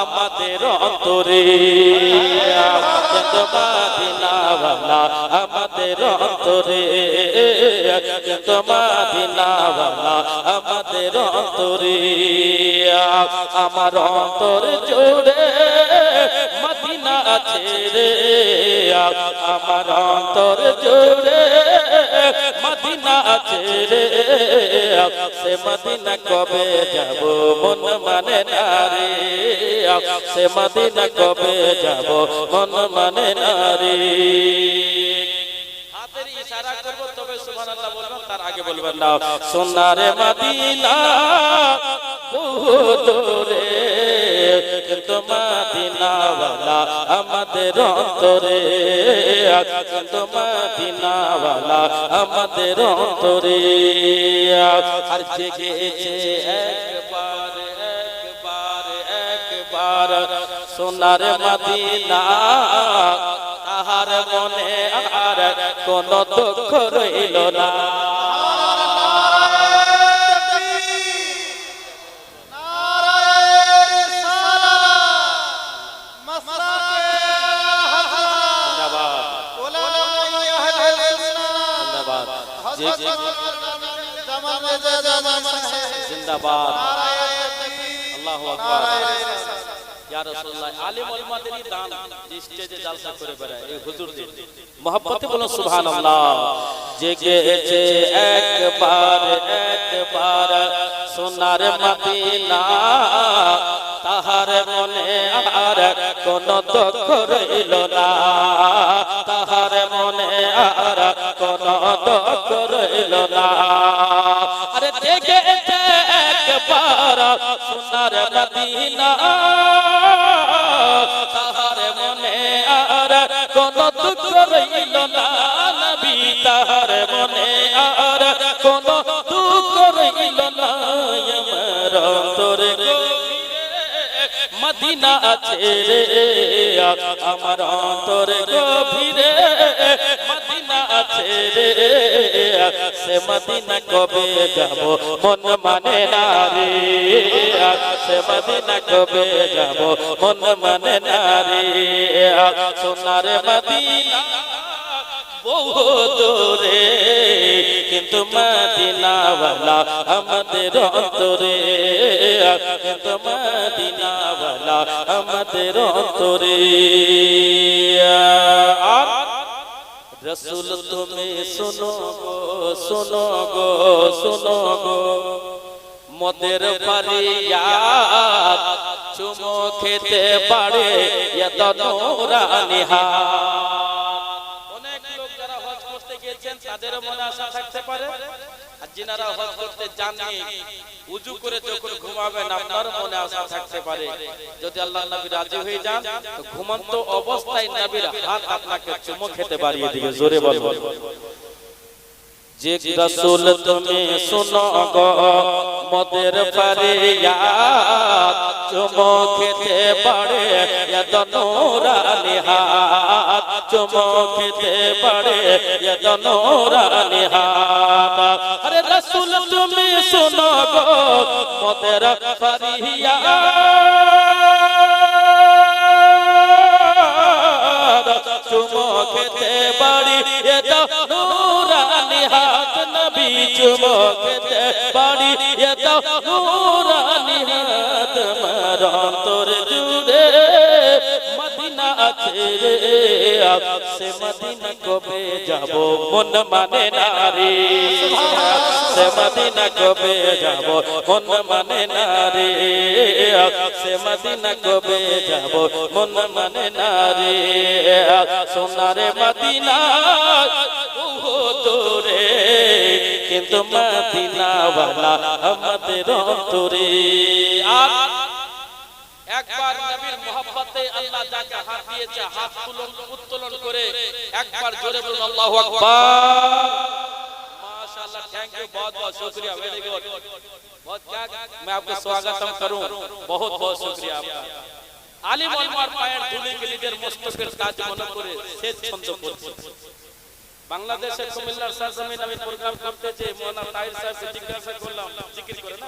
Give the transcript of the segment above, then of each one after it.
আমাদের অন্তরে। মাদিনা বালা আমাদের অন্তরে। মাদিনা বালা আমাদের অন্তরে। আমার অন্তর জুড়ে মদিনা আছে রে। আমার অন্তর জুড়ে মদিনা রে। সে মদিনা কবে যাব, মন মানে না রে। সে মদিনা কবে যাব, মন মানে না রে। হাতের ইশারা করব, তবে সুবহানাল্লাহ বলবেন তার আগে বলবেন না। সোনারে মদিনা, বহু দূরে কিন্তু মদিনা ওয়ালা আমাদের অন্তরে কিন্তু মদিনা ওয়ালা আমাদের অন্তরে আর জেগেছে একবার একবার একবার সোনার মদিনা, তাহার মনে আর কোন দুঃখ রইল না। জিন্দাবাদ। আল্লাহু আকবার। যে স্টেজে একবার একবার সোনার তাহার মনে আর কোন দুঃখ রইল না। তাহার মনে আর কোন দুঃখ রইল না না নবী। তাহার মনে আর কোন দুঃখ না। আমার অন্তরে আছে আমার অন্তরে গভীরে মদিনা আছে রে। সে মদিনা কবে যাব? মন মানে না রে সে মদিনা কবে যাব? মন মানে না রে সোনার মদিনা বহু দূরে, কিন্তু মদিনাওয়ালা আমাদের অন্তরে। কিন্তু মদিনাওয়ালা আমাদের অন্তরে। রসুল তুমি শোনো গো শোনো গো শোনো গো। মদের পারিয়াত চুমো খেতে পারে এত নোরানি অনেক লোক যারা হজ করতে গিয়েছেন তাদেরও মনে আশা থাকতে পারে। আর যিনারা হজ করতে যাননি, উজু করে যখন ঘুমাবেন আপনার মনে আশা থাকতে পারে। যদি আল্লাহ নবী রাজি হয়ে যান ঘুমন্ত অবস্থায় নবীর হাত আপনাকে চুমো খেতে পারিয়ে দিবে, জোরে বলব। যে রসুল তুমি শুনো গো মদের ফারিয়াত চুমো খেতে পারে এত নোরানি হাত। চুমো খেতে পারে এত নোরানি হাত। আরে রসুল তুমি শুনো গো মদের ফারিয়াত যাব, মন মানে না রে সে মদিনা কবে যাব, মন মানে না রে সে মদিনা কবে যাব, মন মানে না রে সোনারে মদিনা দূরে, কিন্তু মদিনা বালা আমাদের আর একবার মোহাব্বতে আল্লাহ যাকে হাত দিয়েছে হাত তুলন উত্তোলন করে একবার জোরে বলুন আল্লাহু আকবার माशाल्लाह थैंक यू बहुत बहुत शुक्रिया वेरी गुड बहुत क्या मैं आपका स्वागतम करूं बहुत बहुत शुक्रिया आपका আলিম ওলমার পায়ের ধুলিকে নিজের মস্তকের কাজ মনে করে শেষ ছন্দ করছে বাংলাদেশে কুমিল্লার সরজমিন আমি প্রোগ্রাম করতে যে মোনা তাহির সাহেবকে জিজ্ঞাসা করলাম জিকির করে না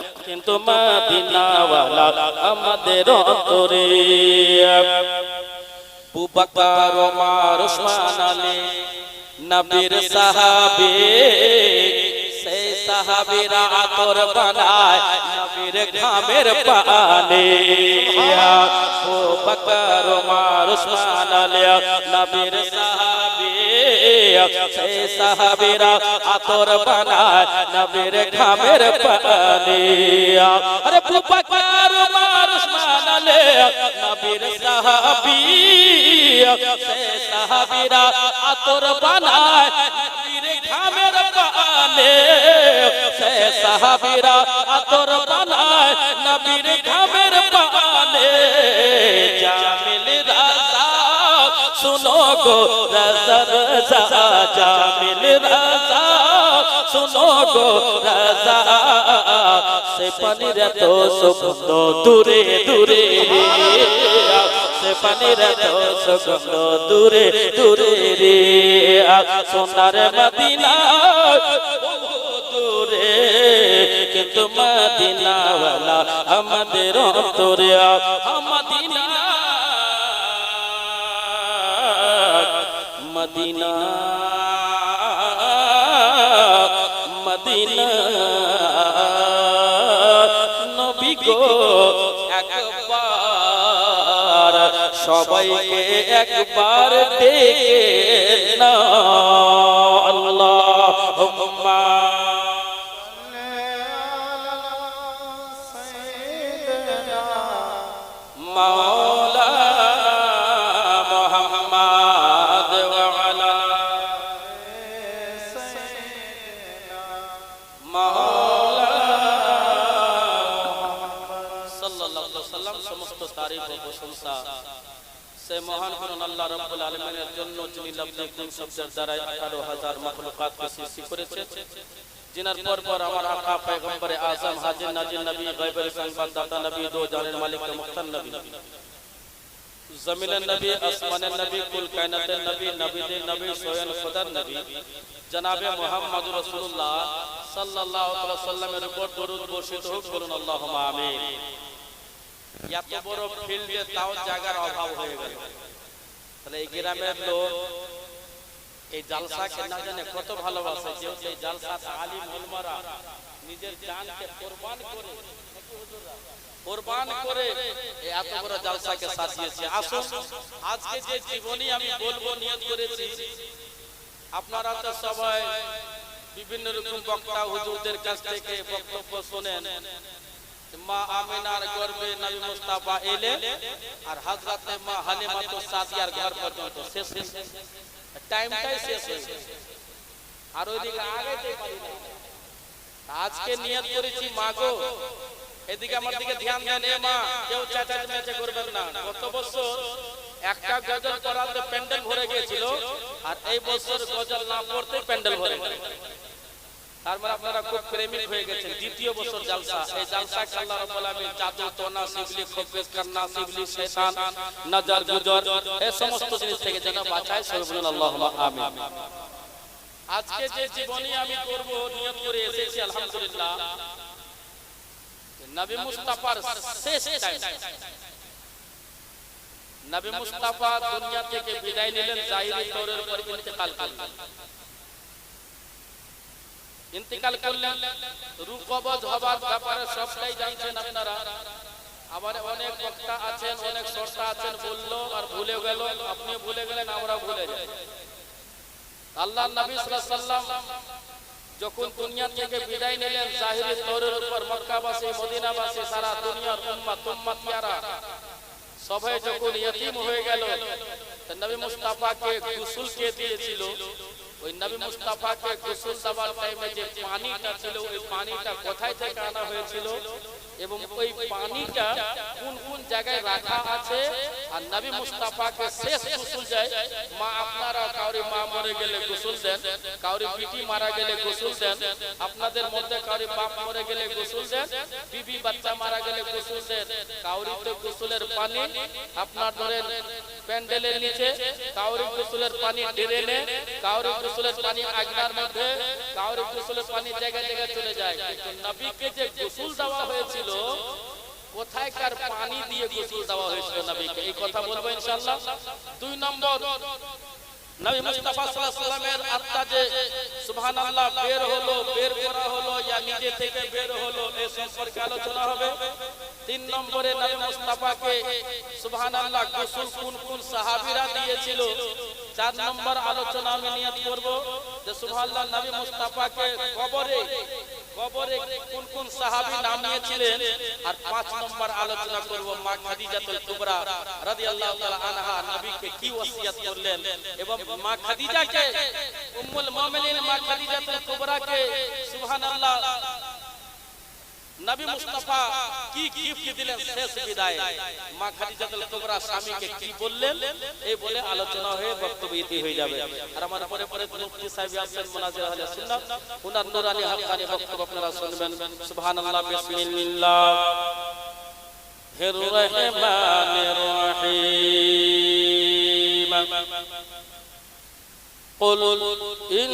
কিন্তু মদিনাওয়ালা আমাদের অন্তরে। বুবাকার ওমর ওসমান আলী নবীর সাহাবী। সাহাবীরা আতর বানায়, নবীর ঘামের পানে। বুবাকার ওমর ওসমান আলী, নবীর সাহাবী। সেই সাহাবীরা আতর বানায়, নবীর ঘামের পানে। আরে বুবাকার ওমর ওসমান আলী, নবীর সাহাবী। সে সাহাবীরা আতর বানায় সাহাবীরা আতর বানায় নবীর ঘামের পানে। জামিল রাজা, শুনো গো রাজা রাজা, জামিল রাজা, শুনো গো রাজা। সে পানির এত সুগন্ধ দূরে দূরে। সে পানির দূরে দূরে রে। সোনার মদিনা কিন্তু মদিনাওয়ালা আমাদের অন্তরে মদিনা মদিনা মদিনা নবী গো একবার সবাইকে একবার ডেকে প্রশংসা সে মহান হন আল্লাহ রাব্বুল আলামিনের জন্য যিনি লফজে কুন শব্দের দ্বারা 18000 মাখলুকাতকে সৃষ্টি করেছেন জিনার পর পর আমার আকা পয়গম্বরে আজম হাজির নাজির নবী গায়বের সংবাদ দাতা নবী দো জানের মালিক মুখতার নবী। জমিনের নবী, আসমানের নবী, কুল কায়নাতের নবী, নবীদের নবী সোয়েন খোদার নবী। জনাবে মোহাম্মদ রাসূলুল্লাহ সাল্লাল্লাহু আলাইহি ওয়াসাল্লামের উপর দরুদ বর্ষিত হোক, বলুন আল্লাহুম্মা আমিন। এত বড় ফিল্ডে তাও জায়গার অভাব হয়ে গেল। তাহলে এই গ্রামের লোক এই কত ভালোবাসে এই জালসা নিজের জানকে কোরবান করে কোরবান করে এত বড় জালসাকে সাজিয়েছে। আসুন, আজকে যে জীবনী আমি বলব, নিয়ত করেছি, আপনারা তো সবাই বিভিন্ন রকম বক্তা, হুজুরদের কাছ থেকে বক্তব্য শোনেন। মা আমিনার গর্বে নবী মুস্তাফা এলে আর হযরতে মা হালিমা তো সাদিয়ার ঘর পর্যন্ত শেষ টাইমটাই শেষ আর ওইদিকে পারি না আজকে নিয়ত করেছি মাগো এদিকে আমার দিকে ধ্যান দেন, এ মা, কেউ চাচাচ মেচে করবেন না। গত বছর একটা গজল করাতে প্যান্ডেল ভরে গিয়েছিল, আর এই বছর গজল না পড়তে প্যান্ডেল ভরে গেল তার মানে আপনারা খুব প্রেমিক হয়ে গেছেন। দ্বিতীয় বছর জালসা। এই জালসা আল্লাহ রাব্বুল আলামিন জাদু, তোনা, শিবলি খবেস করনা শিবলি, শয়তান, নজর, গুজর এই সমস্ত জিনিস থেকে যেন বাঁচায় সবাই আল্লাহুম্মা আমিন। আজকে যে জীবনী আমি করব, নিয়ত করে এসেছি, আলহামদুলিল্লাহ। নবী মুস্তাফার শেষ টাইম নবী মুস্তাফা দুনিয়া থেকে বিদায় নিলেন, জাহিরি তৌরের পর ইন্তেকাল করলেন। ইন্তেকাল করলেন। রূপবধ হবার ব্যাপারে সবটাই জানছেন আপনারা। আবার অনেক বক্তা আছেন, অনেক সর্তা আছেন, বলল আর ভুলে গেল। আপনি ভুলে গেলেন আমরা ভুলে যাই আল্লাহ নবী সাল্লাম যখন দুনিয়া থেকে বিদায় নিলেন জাহিরি তৌরের উপর মক্কাবাসী, মদিনাবাসী, সারা দুনিয়ার উম্মাত, উম্মাতিয়ারা সবাই যখন ইয়তিম হয়ে গেল নবী মুস্তাফাকে গোসল কে দিয়েছিল। ওই নবী মুস্তাফাকে গোসল দেওয়ার টাইমে যে পানিটা ছিল, ওই পানিটা কোথায় থেকে আনা হয়েছিল? এবং ওই পানিটা কোন কোন জায়গায় রাখা আছে? আর নবী মুস্তাফাকে শেষ গোসল দেয়। মা আপনারা কাউরি মা মরে গেলে গোসল দেন, কাউরি বিটি মারা গেলে গোসল দেন, আপনাদের মধ্যে কাউরি বাপ মরে গেলে গোসল দেন, বিবি বাচ্চা মারা গেলে গোসল দেন কাউরি তো গোসলের পানি, আপনার ধরেন প্যান্ডেলের নিচে, কাউরি গোসলের পানি ড্রেনে কাউরি গোসলের পানি আগনার মধ্যে, কাউরি গোসলের পানি জায়গায় জায়গায় চলে যায়। কিন্তু নবীকে যে গোসল দেওয়া হয়েছিল, কোথায়কার পানি দিয়ে গোসল দেওয়া হয়েছিল নবীকে এই কথা বলব ইনশাআল্লাহ। দুই নম্বর নবী মুস্তাফা সাল্লাল্লাহু আত্মা যে সুবহানাল্লাহ বের হলো, বের করা হলো ইয়া নিজে থেকে বের হলো এই সম্পর্কে আলোচনা হবে। তিন নম্বরে নবী মুস্তাফাকে সুবহানাল্লাহ গোসল কোন কোন সাহাবীরা দিয়েছিল, চার নম্বর আলোচনা আমি নিয়ত করব যে সুবহানাল্লাহ নবী মুস্তাফাকে কবরে কবরে কোন কোন সাহাবী নামিয়েছিলেন আর পাঁচ নম্বর আলোচনা করব মা খাদিজাতুল কুবরা রাদিয়াল্লাহু তাআলা আনহা নবীকে কি ওসিয়ত করলেন? এবং মা খাদিজাকে, উম্মুল মুমিনিন মা খাদিজাতুল কুবরাকে, সুবহানাল্লাহ নবী মুস্তাফা কি গিফট দিলেন শেষ বিদায় মা খাদিজাতুল কুবরা স্বামীকে কি বললেন এই বলে আলোচনা হয়ে বক্তব্য ইতি হয়ে যাবে আর আমার পরে পরে মুফতি সাহেব আছেন মুনাজির আহলে সুন্নাত উনার নুরানি হাক্কানি বক্তব্য আপনারা শুনবেন সুবহানাল্লাহ বিসমিল্লাহ হির রহমানির রহিম قل إن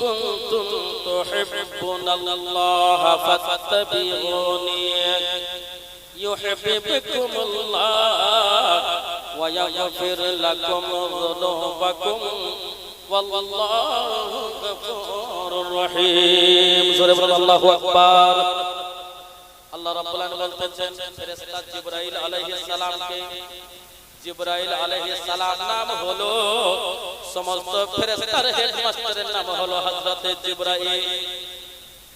كنتم تحبون الله فاتبعوني يحببكم الله ويغفر لكم ذنوبكم والله غفور رحيم سورة الله أكبر আল্লাহ রাব্বুল আলামিন বলতেছেন ফেরেশতা জিবরাইল আলাইহিস সালামকে জিবরাইল আলাইহিস সালাম নাম হলো সমস্ত ফেরেশতার হেডমাস্টারের নাম হলো হযরত জিবরাইল।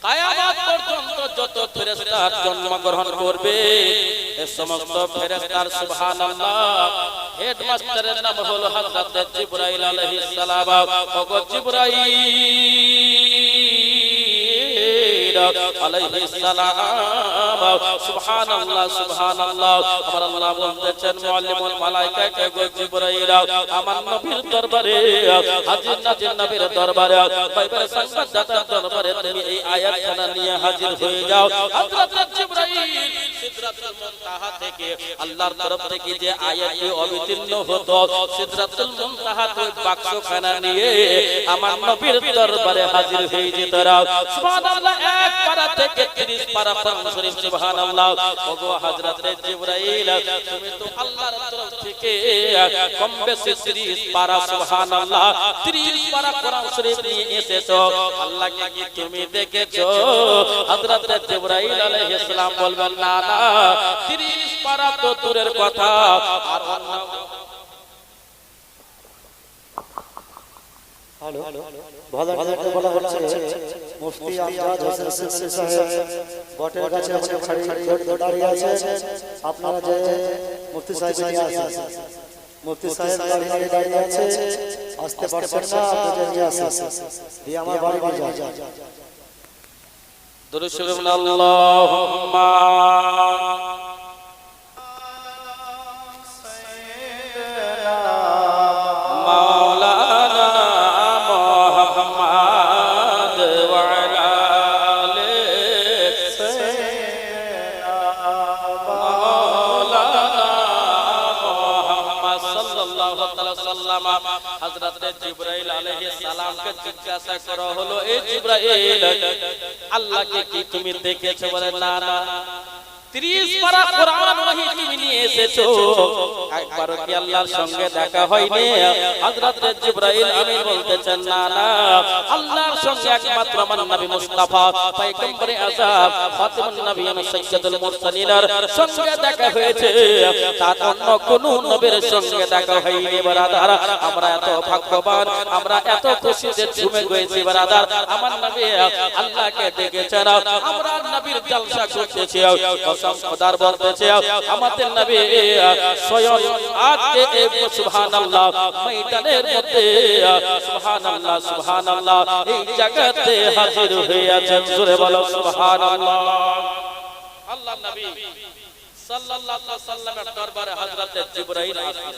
কায়ামত পর্যন্ত যত ফেরেশতার জন্মগ্রহণ করবে এই সমস্ত ফেরেশতার সুবহানাল্লাহ, হেডমাস্টারের নাম হলো হযরত জিবরাইল আলাইহিস সালাম ওগো জিবরাইল! আলাইহিস সালাম। সুবহানাল্লাহ সুবহানাল্লাহ। আমার আল্লাহ বলতেছেন, মুআল্লিমুল মালায়েকাকে গো জিবরাইল, আমার নবীর দরবারে, হাজির নাজির নবীর দরবারে, বাইবেল সংবাদদাতার দরবারে তুমি এই আয়াতখানা নিয়ে হাজির হয়ে যাও। হযরত জিবরাইল সিদরাতুল মুনতাহা থেকে, আল্লাহর তরফ থেকে যে আয়াতটি অবতীর্ণ হতো, সিদরাতুল মুনতাহা থেকে বাক্সখানা নিয়ে আমার নবীর দরবারে হাজির হয়ে যেত সুবহানাল্লাহ, এক পারা থেকে 30 পারা কোরআন শরীফ, সুবহানাল্লাহ। ওগো হযরত জিবরাইল, তুমি তো আল্লাহর তরফ থেকে কম বেশি 30 পারা, সুবহানাল্লাহ 30 পারা কোরআন শরীফ নিয়ে এসেছ। আল্লাহকে কি তুমি দেখেছ? হযরত জিবরাইল আলাইহিস সালাম বলবেন না 30 পারা তো দূরের কথা। ভালো ভালো বলা হচ্ছে দাঁড়িয়ে আছেন। আপনারা যে মুফতি সাহেব নিয়ে আসেন। মুফতি সাহেব দাঁড়িয়ে দাঁড়িয়ে আছে আসতে পারছেন আমার বাড়ি দরুদ শরীফ আল্লাহুম্মা। মাওলানা মুহাম্মদ ওয়া আলা আলি মাওলানা মুহাম্মদ সাল্লাল্লাহু তাআলা সাল্লাম হযরত আলাইহিস সালামকে জিজ্ঞাসা করা হলো, এ জিবরাইল আল্লাহকে কি তুমি দেখেছ বলে? না না। 30 পারা কোরআন ওহী তুমি নিয়ে এসেছ। একবারও কি আল্লাহর সঙ্গে দেখা হয়নি? হযরত জিবরাইল আমিন বলতেছেন না না আল্লাহর সঙ্গে একমাত্র আমার নবী মুস্তাফা পয়গম্বরে আযম খাতিমুন নবিয়্যিন সাইয়্যিদুল মুরসালিনের সঙ্গে দেখা হয়েছে। তার অন্য কোন নবীর সঙ্গে দেখা হয়নি ব্রাদার। আমরা এত ভাগ্যবান আমরা এত খুশিতে ঝুমে গেছি ব্রাদার। আমার নবী আল্লাহকে দেখেছেন আমরা নবীর জলসা করতেছি কসম খোদার বলতেছে আমাদের নবী স্বয়ং আজকে সুবহানাল্লাহ, ময়দানের মধ্যে সুবহানাল্লাহ সুবহানাল্লাহ, এই জায়গাতে হাজির হয়ে আছেন জোরে বলো, সুবহানাল্লাহ। আল্লাহ নবী সাল্লাল্লাহু আলাইহি সাল্লামের দরবারে হযরতে জিবরাইল আসলেন